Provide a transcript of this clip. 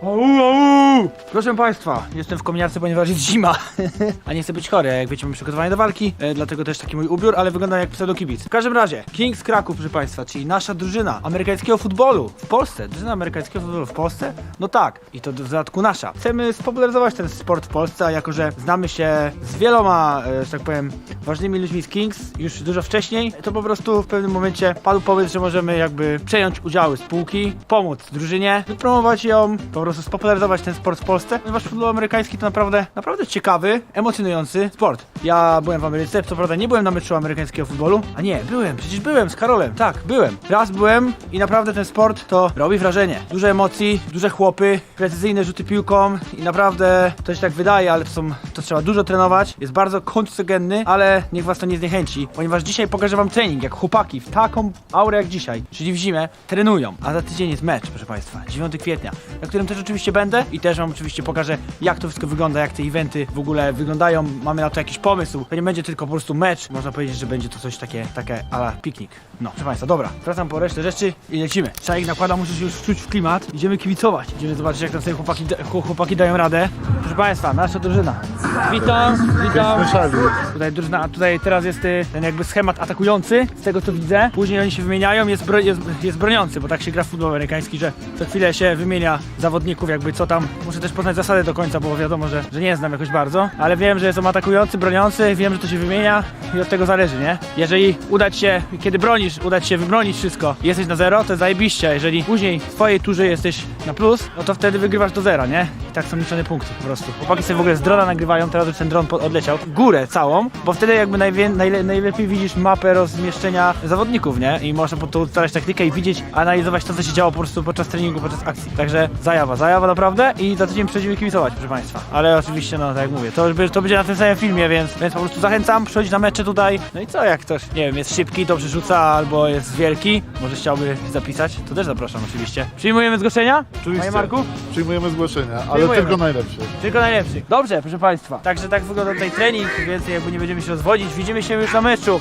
好饿好 Proszę Państwa, jestem w kominiarce, ponieważ jest zima, a nie chcę być chory. Jak wiecie, mam przygotowanie do walki, e, dlatego też taki mój ubiór, ale wyglądam jak pseudokibic. W każdym razie, Kings Kraków, proszę Państwa, czyli nasza drużyna amerykańskiego futbolu w Polsce. Drużyna amerykańskiego futbolu w Polsce? No tak, i to w dodatku nasza. Chcemy spopularyzować ten sport w Polsce, a jako że znamy się z wieloma, e, że tak powiem, ważnymi ludźmi z Kings już dużo wcześniej, to po prostu w pewnym momencie padł pomysł, że możemy jakby przejąć udziały spółki, pomóc drużynie, wypromować ją, po prostu spopularyzować ten sport w Polsce, ponieważ futbol amerykański to naprawdę, naprawdę ciekawy, emocjonujący sport. Ja byłem w Ameryce, co prawda nie byłem na meczu amerykańskiego futbolu, a nie, byłem, przecież byłem z Karolem, tak, byłem. Raz byłem i naprawdę ten sport to robi wrażenie. Dużo emocji, duże chłopy, precyzyjne rzuty piłką i naprawdę to się tak wydaje, ale to są, to trzeba dużo trenować, jest bardzo koncygenny, ale niech was to nie zniechęci, ponieważ dzisiaj pokażę wam trening, jak chłopaki w taką aurę jak dzisiaj, czyli w zimę, trenują, a za tydzień jest mecz, proszę państwa, 9 kwietnia, na którym też oczywiście będę i też wam oczywiście pokażę, jak to wszystko wygląda, jak te eventy w ogóle wyglądają, mamy na to jakiś pomysł, to nie będzie tylko po prostu mecz, można powiedzieć, że będzie to coś takie, takie ala piknik. No, proszę państwa, dobra, wracam po resztę rzeczy i lecimy. Szajek nakłada, muszę się już wczuć w klimat, idziemy kibicować, idziemy zobaczyć, jak tam sobie chłopaki, da- chłopaki dają radę. Proszę państwa, nasza drużyna. Witam, witam. Tutaj drużyna, a tutaj teraz jest y, ten jakby schemat atakujący, z tego co widzę. Później oni się wymieniają, jest, bro, jest, jest broniący, bo tak się gra w futbol amerykański, że co chwilę się wymienia zawodników, jakby co tam. Muszę też poznać zasady do końca, bo wiadomo, że, że nie znam jakoś bardzo. Ale wiem, że są atakujący, broniący, wiem, że to się wymienia i od tego zależy, nie? Jeżeli uda ci się, kiedy bronisz, uda ci się wybronić wszystko i jesteś na zero, to jest zajebiście. Jeżeli później w twojej turze jesteś na plus, no to wtedy wygrywasz do zera, nie? I tak są liczone punkty po prostu. Chłopaki sobie w ogóle z drona nagrywają, teraz już ten dron odleciał. Górę całą, bo wtedy jakby najle, najlepiej widzisz mapę rozmieszczenia zawodników, nie? I można po to ustalać taktykę i widzieć, analizować to, co się działo po prostu podczas treningu, podczas akcji. Także zajawa, zajawa naprawdę i za tydzień będziemy kibicować, proszę Państwa. Ale oczywiście, no tak jak mówię, to, to będzie na tym samym filmie, więc, więc po prostu zachęcam, przychodzić na mecze tutaj. No i co, jak ktoś, nie wiem, jest szybki, dobrze rzuca albo jest wielki, może chciałby zapisać, to też zapraszam oczywiście. Przyjmujemy zgłoszenia? Panie Marku? Przyjmujemy zgłoszenia, ale Przyjmujemy. tylko najlepsze. Tylko najlepszych. Dobrze, proszę Państwa. Także tak wygląda tutaj trening, więc jakby nie będziemy się rozwodzić. Widzimy się już na meczu.